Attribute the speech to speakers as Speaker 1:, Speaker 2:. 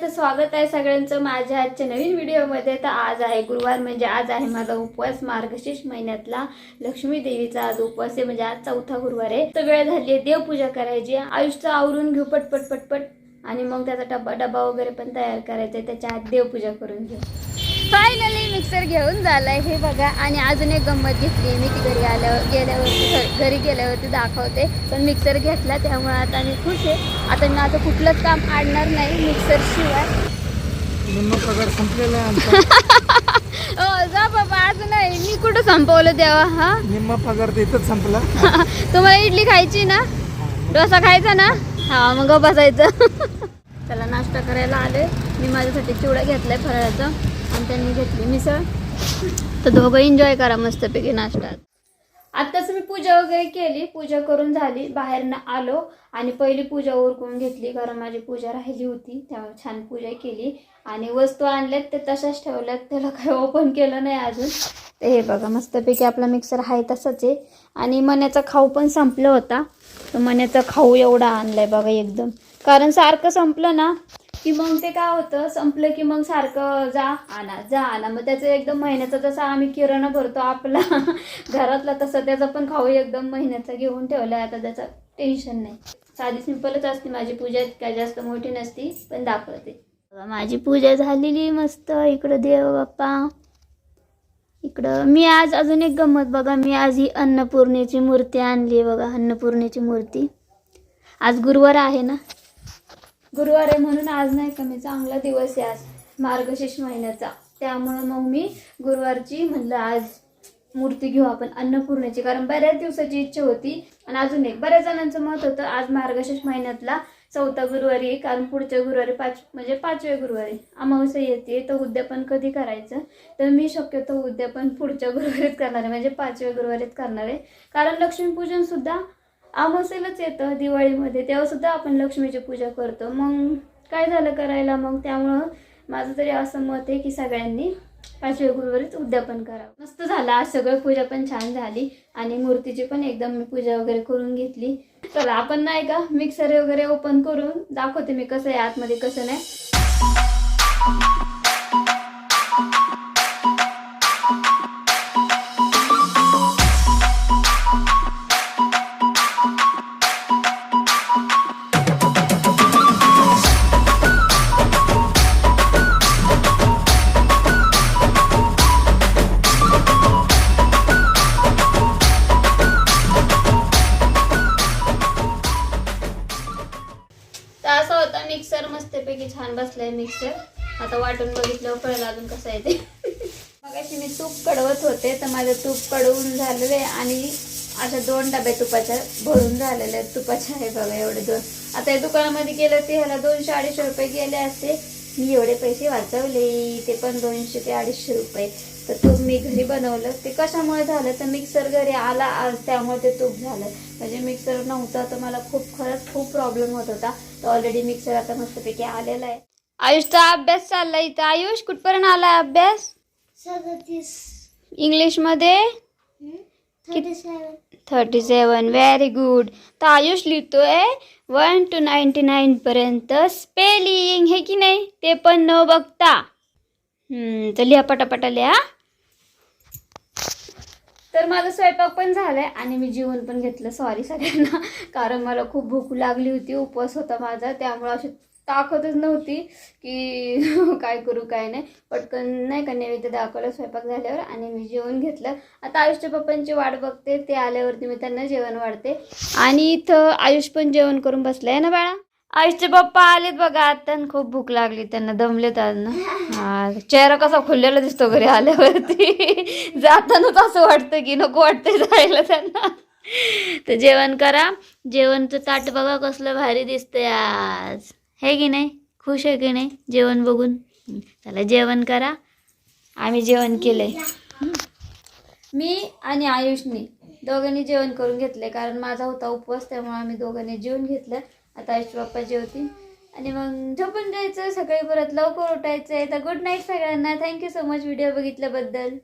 Speaker 1: तर स्वागत आहे सगळ्यांचं माझ्या आजच्या नवीन व्हिडिओमध्ये. तर आज आहे गुरुवार म्हणजे आज आहे माझा उपवास मार्गशीर्ष महिन्यातला. लक्ष्मी देवीचा आज उपवास आहे म्हणजे आज चौथा गुरुवार आहे. तर वेळ झाली आहे देवपूजा करायची आयुष्य आवरून घेऊ पटपट पटपट. आणि मग त्याचा डबा डबा वगैरे पण तयार करायचा आहे. त्याच्या आत देवपूजा करून घेऊ. फायनली मिक्सर घेऊन झालाय हे बघा. आणि अजून एक गंमत घेतली मी ती घरी आल्यावर गेल्यावरती घरी गेल्यावरती दाखवते. पण मिक्सर घेतला त्यामुळे आता मी खुश आहे. आता मी आता कुठलंच काम आणणार नाही मिक्सर शिवाय. हो जा बाबा आज नाही. मी कुठं संपवलं देवा हा?
Speaker 2: निम्मा पगार तर इथंच संपला.
Speaker 1: तुम्हाला इडली खायची ना? डोसा खायचा ना? हा मग बसायचं. चला नाश्ता करायला आले. मी माझ्यासाठी चिवडा घेतलाय फराळाचा. आणि त्यांनी घेतली. मिसळ तर दोघं एन्जॉय करा मस्तपैकी नाश्ता. आत्ताच मी पूजा वगैरे केली. पूजा करून झाली. बाहेरनं आलो आणि पहिली पूजा उरकून घेतली. कारण माझी पूजा राहिली होती त्यामुळे छान पूजा केली. आणि वस्तू आणल्यात ते तशाच ठेवल्यात. त्याला काही ओपन केलं नाही अजून. तर हे बघा मस्तपैकी आपला मिक्सर आहे तसंच आहे. आणि मण्याचा खाऊ पण संपला होता. तर मण्याचा खाऊ एवढा आणलाय बघा एकदम. कारण सारखं संपलं ना की मग ते काय होतं संपलं की मग सारखं जा आणा जा आणा. मग त्याचं एकदम महिन्याचा जसा आम्ही किराणा भरतो आपला घरातला तसं त्याचा पण खाऊ एकदम महिन्याचा घेऊन ठेवला आता त्याचं टेन्शन नाही. साधी सिंपलच असते माझी पूजा काय जास्त मोठी नसती पण दाखवते. माझी पूजा झालेली मस्त. इकडं देव बाप्पा. इकडं मी आज अजून एक गंमत बघा. मी आज ही अन्नपूर्णेची मूर्ती आणली बघा अन्नपूर्णेची मूर्ती. आज गुरुवार आहे ना? गुरुवार आहे म्हणून आज नाही का मी चांगला दिवस आहे आज मार्गशीर्ष महिन्याचा. त्यामुळं मग मी गुरुवारची म्हणलं आज मूर्ती घेऊ आपण अन्नपूर्णेची. कारण बऱ्याच दिवसाची इच्छा होती आणि अजून एक बऱ्याच जणांचं मत होतं आज मार्गशीर्ष महिन्यातला चौथा गुरुवारी आहे. कारण पुढच्या गुरुवारी पाच म्हणजे पाचव्या गुरुवारी अमावस्या येते तर उद्यापन कधी करायचं? तर मी शक्यतो उद्यापन पुढच्या गुरुवारीच करणार आहे म्हणजे पाचव्या गुरुवारीच करणार आहे. कारण लक्ष्मीपूजन सुद्धा अमावस्येलाच येतं दिवाळीमध्ये. तेव्हा सुद्धा आपण लक्ष्मीची पूजा करतो. मग काय झालं करायला? मग त्यामुळं माझं तरी असं मत आहे की सगळ्यांनी पाचवे गुरुवारीच उद्यापन करावं. मस्त झालं. आज सगळं पूजा पण छान झाली आणि मूर्तीची पण एकदम मी पूजा वगैरे करून घेतली. चला आपण नाही का मिक्सर वगैरे ओपन करून दाखवते मी कसं आहे आतमध्ये कसं नाही. मस्तपैकी छान बसलाय मिक्सर आता वाटून बघितलं कळलं अजून कसं आहे ते. मगाशी मी तूप कडवत होते तर माझं तूप कडवून झालेलं आहे आणि अशा दोन डबे तुपाच्या भरून झालेल्या आहेत. तुपाच्या आहे बघा एवढे दोन. आता या दुकानामध्ये गेलं ते ह्याला दोनशे अडीचशे रुपये गेले असते. मी एवढे पैसे वाचवले ते पण दोनशे ते अडीचशे रुपये. तर तूप मी घरी बनवलं. ते कशामुळे झालं? तर मिक्सर घरी आला आज त्यामुळे ते तूप झालं. म्हणजे मिक्सर नव्हता तर मला खूप खरंच खूप प्रॉब्लेम होत होता. तर ऑलरेडी मिक्सर आता मस्तपैकी आलेला आहे. आयुषचा अभ्यास चाललाय इथं. आयुष कुठपर्यंत आलाय अभ्यास? इंग्लिशमध्ये
Speaker 3: thirty seven.
Speaker 1: Thirty seven very good तर आयुष लिहितोय वन टू नाईन्टी नाईन पर्यंत स्पेलिंग हे की नाही? ते पण न बघता. हम्म, तर लिहा पटापटा लिहा. तर माझा स्वयंपाक पण झालाय आणि मी जेवण पण घेतलं. सॉरी सगळ्यांना. कारण मला खूप भूक लागली होती. उपवास होता माझा. त्यामुळे अशी ताकदच नव्हती की काय करू काय नाही. पटकन नाही का नैवेद्य दाखवलं स्वयंपाक झाल्यावर आणि मी जेवण घेतलं. आता आयुषच्या पप्पांची वाट बघते ते आल्यावरती मी त्यांना जेवण वाढते. आणि इथं आयुष पण जेवण करून बसलाय ना बाळा? आयुषचे पप्पा आलेत बघा आता खूप भूक लागली त्यांना दमलेत आज चेहरा कसा खुललेला दिसतो घरी आल्यावरती. जातानाच असं वाटतं की नको वाटतंय जायला त्यांना. तर जेवण करा. जेवणचं ताट बघा कसलं भारी दिसतंय आज. हे की नाही? खुश आहे की नाही? जेवण बघून. चला जेवण करा. आम्ही जेवण केलंय. आहे मी आणि आयुषनी दोघांनी जेवण करून घेतले कारण माझा होता उपवास त्यामुळे आम्ही दोघांनी जेवण घेतलं. आता आयुष बाप्पा जेवतील. आणि मग झोपून जायचं सकाळी परत लवकर उठायचं आहे तर गुड नाईट सगळ्यांना. Thank you so much video बघितल्याबद्दल.